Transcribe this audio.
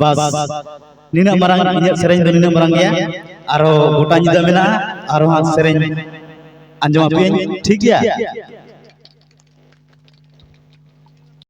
বাস নিনা Marang ইয়া serene দো নিনা Marang গিয়া আরো গোটা নিদা মেনা আরো হাত সেরেন আঞ্জমা পেন ঠিক গিয়া